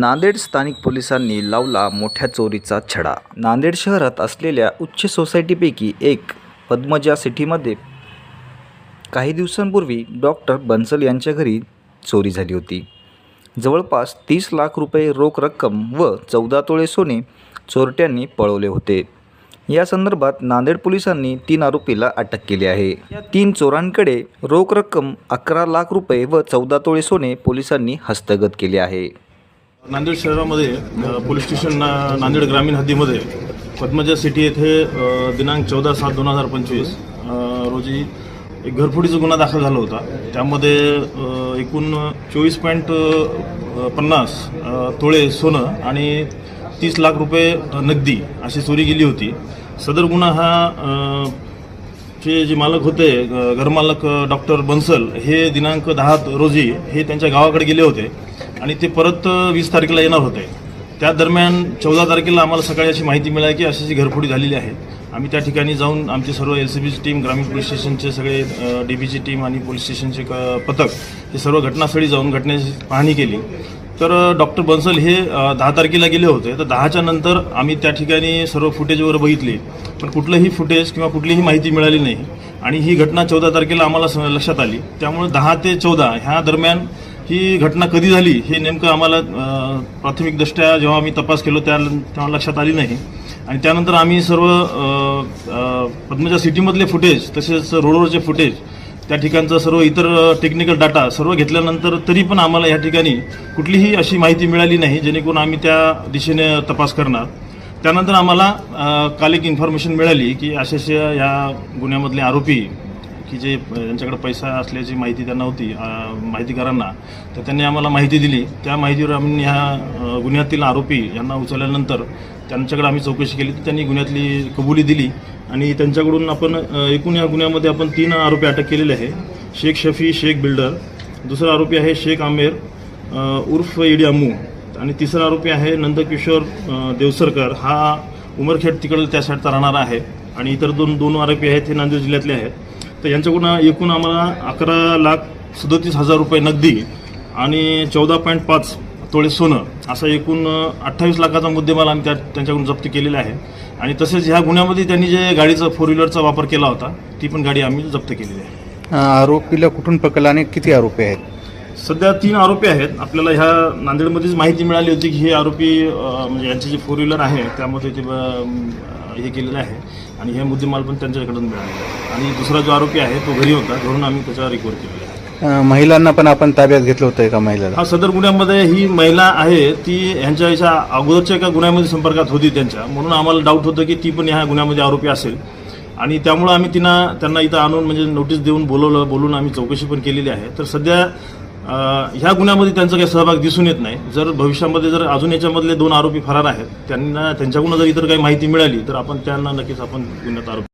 नांदेड स्थानिक पोलिसांनी लावला मोठ्या चोरीचा छडा. नांदेड शहरात असलेल्या उच्च सोसायटीपैकी एक पद्मजा सिटीमध्ये काही दिवसांपूर्वी डॉक्टर बन्सल यांच्या घरी चोरी झाली होती. जवळपास तीस लाख रुपये रोख रक्कम व चौदा तोळे सोने चोरट्यांनी पळवले होते. या संदर्भात नांदेड पोलिसांनी तीन आरोपीला अटक केली आहे. या तीन चोरांकडे रोख रक्कम अकरा लाख रुपये व चौदा तोळे सोने पोलिसांनी हस्तगत केले आहे. नांदेड शहरामध्ये पोलीस स्टेशन ना नांदेड ग्रामीण हद्दीमध्ये पद्मजा सिटी येथे दिनांक चौदा सात दोन हजार पंचवीस रोजी एक घरफोडीचा गुन्हा दाखल झाला होता. त्यामध्ये एकूण चोवीस पॉईंट पन्नास तोळे सोनं आणि तीस लाख रुपये नगदी अशी चोरी गेली होती. सदर गुन्हा हा चे जे मालक होते घरमालक डॉक्टर बन्सल हे दिनांक दहा रोजी हे त्यांच्या गावाकडे गेले होते. आणि ते परत वीस तारखेला येणार होते. त्या दरम्यान चौदा तारखेला आम्हाला सकाळी अशी माहिती मिळाली की अशी अशी घरफोडी झालेली आहे. आम्ही त्या ठिकाणी जाऊन आमचे सर्व एल सी बीची टीम ग्रामीण पोलीस स्टेशनचे सगळे डी बीची टीम आणि पोलीस स्टेशनचे क- पथक हे सर्व घटनास्थळी जाऊन घटनेची पाहणी केली. तर डॉक्टर बन्सल हे दहा तारखेला गेले होते. तर दहाच्या नंतर आम्ही त्या ठिकाणी सर्व फुटेज वगैरे बघितली. पण कुठलंही फुटेज किंवा कुठलीही माहिती मिळाली नाही. आणि ही घटना चौदा तारखेला आम्हाला स- लक्षात आली. त्यामुळे दहा ते चौदा ह्या दरम्यान ही घटना कधी झाली हे नेमकं आम्हाला प्राथमिकदृष्ट्या जेव्हा आम्ही तपास केलो त्या तेव्हा लक्षात आली नाही. आणि त्यानंतर आम्ही सर्व पद्मजा सिटीमधले फुटेज तसेच रोडवरचे फुटेज त्या ठिकाणचं सर्व इतर टेक्निकल डाटा सर्व घेतल्यानंतर तरी पण आम्हाला या ठिकाणी कुठलीही अशी माहिती मिळाली नाही जेणेकरून आम्ही त्या दिशेने तपास करणार. त्यानंतर आम्हाला काल एक इन्फॉर्मेशन मिळाली की अशा अशा या गुन्ह्यामधले आरोपी की जे यांच्याकडे पैसा असल्याची माहिती त्यांना होती माहितीकारांना माहितीगारांना तर त्यांनी आम्हाला माहिती दिली. त्या माहितीवर आम्ही ह्या गुन्ह्यातील आरोपी यांना उचलल्यानंतर त्यांच्याकडे आम्ही चौकशी केली. तर त्यांनी गुन्ह्यातली कबुली दिली आणि त्यांच्याकडून आपण एकूण या गुन्ह्यामध्ये आपण तीन आरोपी अटक केलेले आहे. शेख शफी शेख बिल्डर दुसरा आरोपी आहे शेख आमेर उर्फ इडी अमू आणि तिसरा आरोपी आहे नंदकिशोर देवसरकर. हा उमरखेड तिकडं त्या साईडचा राहणारा आहे आणि इतर दोन दोन आरोपी आहेत हे नांदेड जिल्ह्यातले आहेत. तर यांच्याकडून एकूण आम्हाला अकरा लाख सदतीस हजार रुपये नगदी आणि चौदा पॉईंट पाच तोळे सोनं असा एकूण अठ्ठावीस लाखाचा मुद्देमाल आम्ही त्या त्यांच्याकडून जप्त केलेला आहे. आणि तसेच ह्या गुन्ह्यामध्ये त्यांनी जे गाडीचा फोर व्हीलरचा वापर केला होता ती पण गाडी आम्ही जप्त केलेली आहे. आरोपीला कुठून पकडला आणि किती आरोपी आहेत? सध्या तीन आरोपी आहेत. आपल्याला ह्या नांदेडमध्येच माहिती मिळाली होती की हे आरोपी म्हणजे यांचे जे फोर व्हीलर आहे त्यामध्ये ते हे केलेलं आहे आणि हे मुद्देमाल पण त्यांच्याकडून मिळालेला आहे. आणि दुसरा जो आरोपी आहे तो घरी होता. घरून आम्ही त्याच्यावर रिकवर केलेला आहे. महिलांना पण आपण ताब्यात घेतलं होतं एका महिलेला. हा सदर गुन्ह्यामध्ये ही महिला आहे ती ह्यांच्या याच्या अगोदरच्या एका गुन्ह्यामध्ये संपर्कात होती त्यांच्या. म्हणून आम्हाला डाऊट होतं की ती पण ह्या गुन्ह्यामध्ये आरोपी असेल. आणि त्यामुळं आम्ही तिना त्यांना इथं आणून म्हणजे नोटीस देऊन बोलवलं बोलून आम्ही चौकशी पण केलेली आहे. तर सध्या ह्या गुन्ह्यामध्ये त्यांचा काही सहभाग दिसून येत नाही. जर भविष्यामध्ये जर अजून याच्यामधले दोन आरोपी फरार आहेत त्यांना त्यांच्याकडून जर इतर काही माहिती मिळाली तर आपण त्यांना नक्कीच आपण गुन्ह्यात आरोपी